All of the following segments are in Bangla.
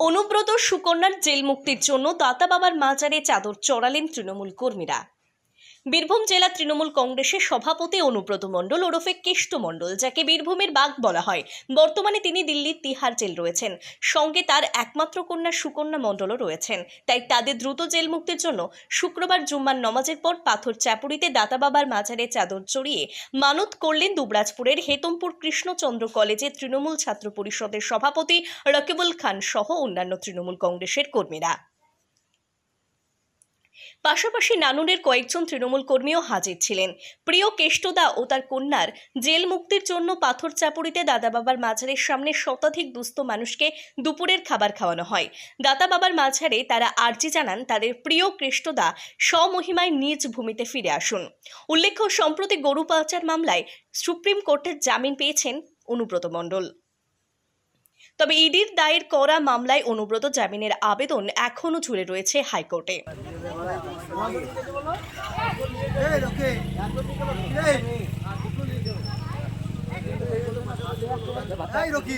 অনুব্রত সুকন্যার জেল মুক্তির জন্য দাতা বাবার মাজারে চাদর চড়ালেন তৃণমূল কর্মীরা। বীরভূম জেলা তৃণমূল কংগ্রেসের সভাপতি অনুব্রত মণ্ডল ওরফে কেষ্ট মণ্ডল, যাকে বীরভূমের বাঘ বলা হয়। বর্তমানে তিনি দিল্লির তিহার জেল রয়েছেন। সঙ্গে তার একমাত্র কন্যা সুকন্যা মণ্ডলও রয়েছেন। তাই তাদের দ্রুত জেল মুক্তির জন্য শুক্রবার জুম্মার নমাজের পর পাথর চাপুরিতে দাতা বাবার মাজারে চাদর চড়িয়ে মানত করলেন দুবরাজপুরের হেতমপুর কৃষ্ণচন্দ্র কলেজে তৃণমূল ছাত্র পরিষদের সভাপতি রকিবুল খান সহ অন্যান্য তৃণমূল কংগ্রেসের কর্মীরা। পাশাপাশি নানুরের কয়েকজন তৃণমূল কর্মীও হাজির ছিলেন। প্রিয় কেষ্টদা ও তার কন্যার জেল মুক্তির জন্য পাথর চাপুরিতে দাদা বাবার মাঝারের সামনে শতাধিক দুস্থ মানুষকে দুপুরের খাবার খাওয়ানো হয়। দাদা বাবার মাঝারে তারা আর্জি জানান তাদের প্রিয় কৃষ্টদা স্বমহিমায় নিজ ভূমিতে ফিরে আসুন। উল্লেখ্য, সম্প্রতি গরু পাচার মামলায় সুপ্রিম কোর্টের জামিন পেয়েছেন অনুব্রত মণ্ডল। তবে ইডির দায়ের করা মামলায় অনুব্রত জামিনের আবেদন এখনও ঝুলে রয়েছে হাইকোর্টে। রকি।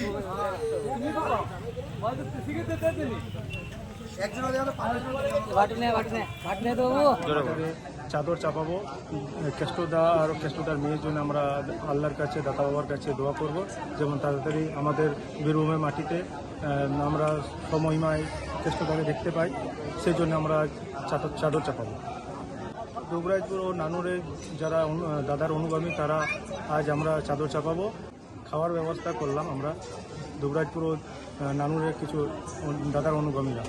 চাদর চাপাবো। কেষ্টদা আর কেষ্টদার মেয়ের জন্য আমরা আল্লাহর কাছে দাতা বাবার কাছে দোয়া করব। যেমন তাড়াতাড়ি আমাদের বীরভূমের মাটিতে আমরা সমহিমায় কেষ্টদাকে দেখতে পাই। সেই জন্য আমরা চাদর চাদর চাপাবো। দুবরাজপুর ও নানুরে যারা অনু- দাদার অনুগামী তারা আজ আমরা চাদর চাপাবো। খাওয়ার ব্যবস্থা করলাম আমরা। দুবরাজপুর ও নানুরের কিছু দাদার অনুগামীরা।